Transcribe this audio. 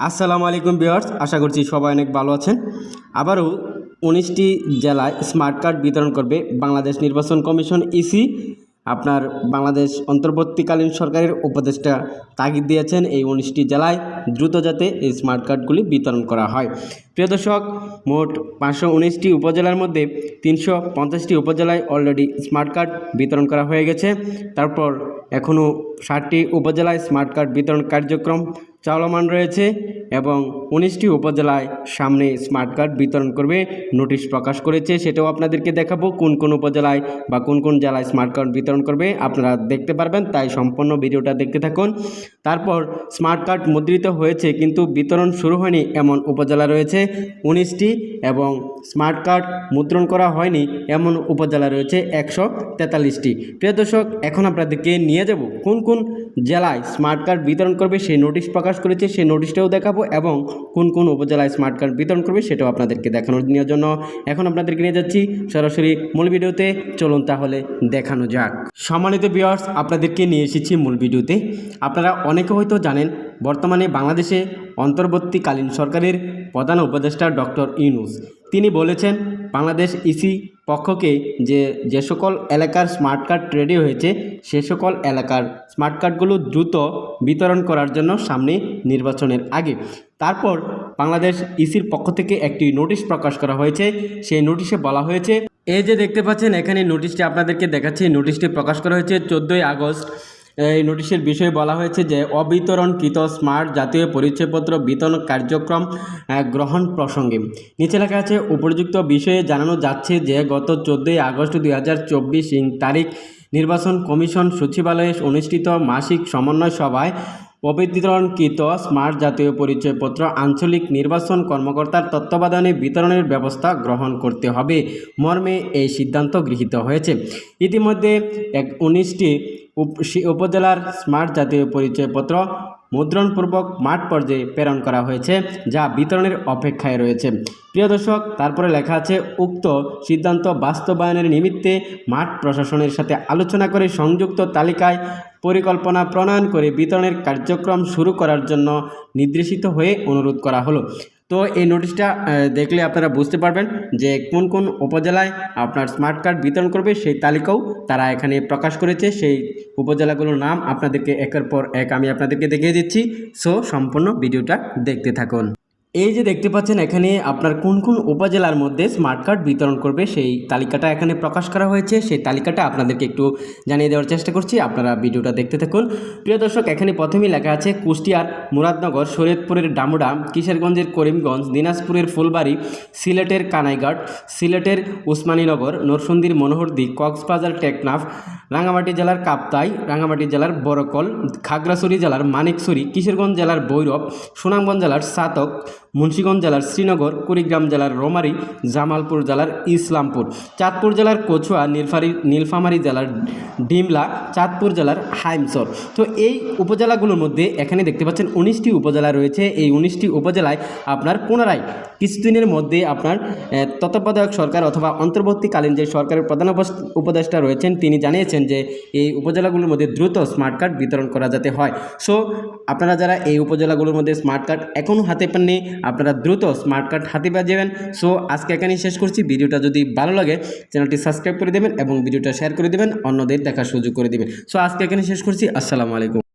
আসসালামু আলাইকুম বিয়ার্স আশা করছি সবাই অনেক ভালো আছেন। আবারও উনিশটি জেলায় স্মার্ট কার্ড বিতরণ করবে বাংলাদেশ নির্বাচন কমিশন ইসি। আপনার বাংলাদেশ অন্তর্বর্তীকালীন সরকারের উপদেষ্টা তাগিদ দিয়েছেন এই উনিশটি জেলায় দ্রুত যাতে এই স্মার্ট কার্ডগুলি বিতরণ করা হয়। প্রিয় দর্শক, মোট পাঁচশো উনিশটি উপজেলার মধ্যে তিনশো পঞ্চাশটি উপজেলায় অলরেডি স্মার্ট কার্ড বিতরণ করা হয়ে গেছে। তারপর এখনও ষাটটি উপজেলায় স্মার্ট কার্ড বিতরণ কার্যক্রম চলমান রয়েছে। এবং উনিশটি উপজেলায় সামনে স্মার্ট কার্ড বিতরণ করবে। নোটিশ প্রকাশ করেছে, সেটাও আপনাদেরকে দেখাবো। কোন কোন উপজেলায় বা কোন কোন জেলায় স্মার্ট কার্ড বিতরণ করবে, আপনারা দেখতে পারবেন। তাই সম্পূর্ণ ভিডিওটা দেখতে থাকুন। তারপর স্মার্ট কার্ড মুদ্রিত হয়েছে, কিন্তু বিতরণ শুরু হয়নি এমন উপজেলা রয়েছে উনিশটি এবং স্মার্ট কার্ড মুদ্রণ করা হয়নি এমন উপজেলা রয়েছে একশো তেতাল্লিশটি। প্রিয় দর্শক, এখন আপনাদেরকে নিয়ে যাব। কোন কোন জেলায় স্মার্ট কার্ড বিতরণ করবে, সেই নোটিশ প্রকাশ করেছে, সেই নোটিশটাও দেখাবো। এবং কোন কোন উপজেলায় স্মার্ট কার্ড বিতরণ করবে সেটাও আপনাদেরকে দেখানোর জন্য। এখন আপনাদেরকে নিয়ে যাচ্ছি সরাসরি মূল ভিডিওতে। চলুন তাহলে দেখানো যাক। সম্মানিত বিয়ার্স আপনাদেরকে নিয়ে এসেছি মূল ভিডিওতে। আপনারা অনেকে হয়তো জানেন, বর্তমানে বাংলাদেশে অন্তর্বর্তীকালীন সরকারের প্রধান উপদেষ্টা ডক্টর ইউনুস। তিনি বলেছেন, বাংলাদেশ ইসি পক্ষকে যে যে সকল এলাকার স্মার্ট কার্ড রেডি হয়েছে, সে সকল এলাকার স্মার্ট কার্ডগুলো দ্রুত বিতরণ করার জন্য সামনে নির্বাচনের আগে। তারপর বাংলাদেশ ইসির পক্ষ থেকে একটি নোটিশ প্রকাশ করা হয়েছে। সেই নোটিশে বলা হয়েছে, এই যে দেখতে পাচ্ছেন, এখানে নোটিশটি আপনাদেরকে দেখাচ্ছি। নোটিশটি প্রকাশ করা হয়েছে চোদ্দোই আগস্ট। এই নোটিশের বিষয়ে বলা হয়েছে যে অবিতরণকৃত স্মার্ট জাতীয় পরিচয়পত্র বিতরণ কার্যক্রম গ্রহণ প্রসঙ্গে। নিচে লেখা আছে, উপযুক্ত বিষয়ে জানানো যাচ্ছে যে গত চোদ্দোই আগস্ট দুই হাজার চব্বিশ তারিখ নির্বাচন কমিশন সচিবালয়ে অনুষ্ঠিত মাসিক সমন্বয় সভায় অবিতরণকৃত স্মার্ট জাতীয় পরিচয়পত্র, আঞ্চলিক নির্বাচন কর্মকর্তার তত্ত্বাবধানে বিতরণের ব্যবস্থা গ্রহণ করতে হবে মর্মে এই সিদ্ধান্ত গৃহীত হয়েছে। ইতিমধ্যে এক উনিশটি উপজেলার স্মার্ট জাতীয় পরিচয়পত্র মুদ্রণপূর্বক মাঠ পর্যায়ে প্রেরণ করা হয়েছে, যা বিতরণের অপেক্ষায় রয়েছে। প্রিয় দর্শক, তারপরে লেখা আছে, উক্ত সিদ্ধান্ত বাস্তবায়নের নিমিত্তে মাঠ প্রশাসনের সাথে আলোচনা করে সংযুক্ত তালিকায় পরিকল্পনা প্রণয়ন করে বিতরণের কার্যক্রম শুরু করার জন্য নির্দেশিত হয়ে অনুরোধ করা হলো। তো এই নোটিশটা দেখলে আপনারা বুঝতে পারবেন যে কোন কোন উপজেলায় আপনার স্মার্ট কার্ড বিতরণ করবে, সেই তালিকাও তারা এখানে প্রকাশ করেছে। সেই উপজেলাগুলোর নাম আপনাদেরকে একের পর এক আমি আপনাদেরকে দেখিয়ে দিচ্ছি। সো সম্পূর্ণ ভিডিওটা দেখতে থাকুন। এই যে দেখতে পাচ্ছেন, এখানে আপনার কোন কোন উপজেলার মধ্যে স্মার্ট কার্ড বিতরণ করবে, সেই তালিকাটা এখানে প্রকাশ করা হয়েছে। সেই তালিকাটা আপনাদেরকে একটু জানিয়ে দেওয়ার চেষ্টা করছি। আপনারা ভিডিওটা দেখতে থাকুন। প্রিয় দর্শক, এখানে প্রথমেই লেখা আছে, কুষ্টিয়ার মুরাদনগর, শরীয়তপুরের ডামুডা কিশোরগঞ্জের করিমগঞ্জ, দিনাজপুরের ফুলবাড়ি, সিলেটের কানাইঘাট, সিলেটের উসমানীনগর, নরসুন্দির মনোহরদি, কক্সবাজার টেকনাফ রাঙামাটি জেলার কাপ্তাই রাঙামাটি জেলার বরকল খাগড়াছড়ি জেলার মানিকছড়ি, কিশোরগঞ্জ জেলার ভৈরব, সুনামগঞ্জ জেলার সাতক মুন্সীগঞ্জ জেলার শ্রীনগর, কুড়িগ্রাম জেলার রোমারি, জামালপুর জেলার ইসলামপুর, চাঁদপুর জেলার কচুয়া, নীলফারি নীলফামারী জেলার ডিমলা, চাঁদপুর জেলার হাইমসর। তো এই উপজেলাগুলোর মধ্যে এখানে দেখতে পাচ্ছেন উনিশটি উপজেলা রয়েছে। এই উনিশটি উপজেলায় আপনার পুনরায় কিছুদিনের মধ্যে আপনার তত্ত্বাবধায়ক সরকার অথবা অন্তর্বর্তীকালীন যে সরকারের প্রধান উপদেষ্টা রয়েছেন, তিনি জানিয়েছেন যে এই উপজেলাগুলোর মধ্যে দ্রুত স্মার্ট কার্ড বিতরণ করা যাতে হয়। সো, আপনারা যারা এই উপজেলাগুলোর মধ্যে স্মার্ট কার্ড এখনও হাতে পাননি আপনারা দ্রুত স্মার্ট কার্ড হাতে পেয়ে যাবেন। সো আজকে এখানেই শেষ করছি। ভিডিওটা যদি ভালো লাগে, চ্যানেলটি সাবস্ক্রাইব করে দেবেন এবং ভিডিওটা শেয়ার করে দেবেন। অন্যদের দেখার সুযোগ করে দেবেন। সো আজকে এখানে শেষ করছি। আসসালামু আলাইকুম।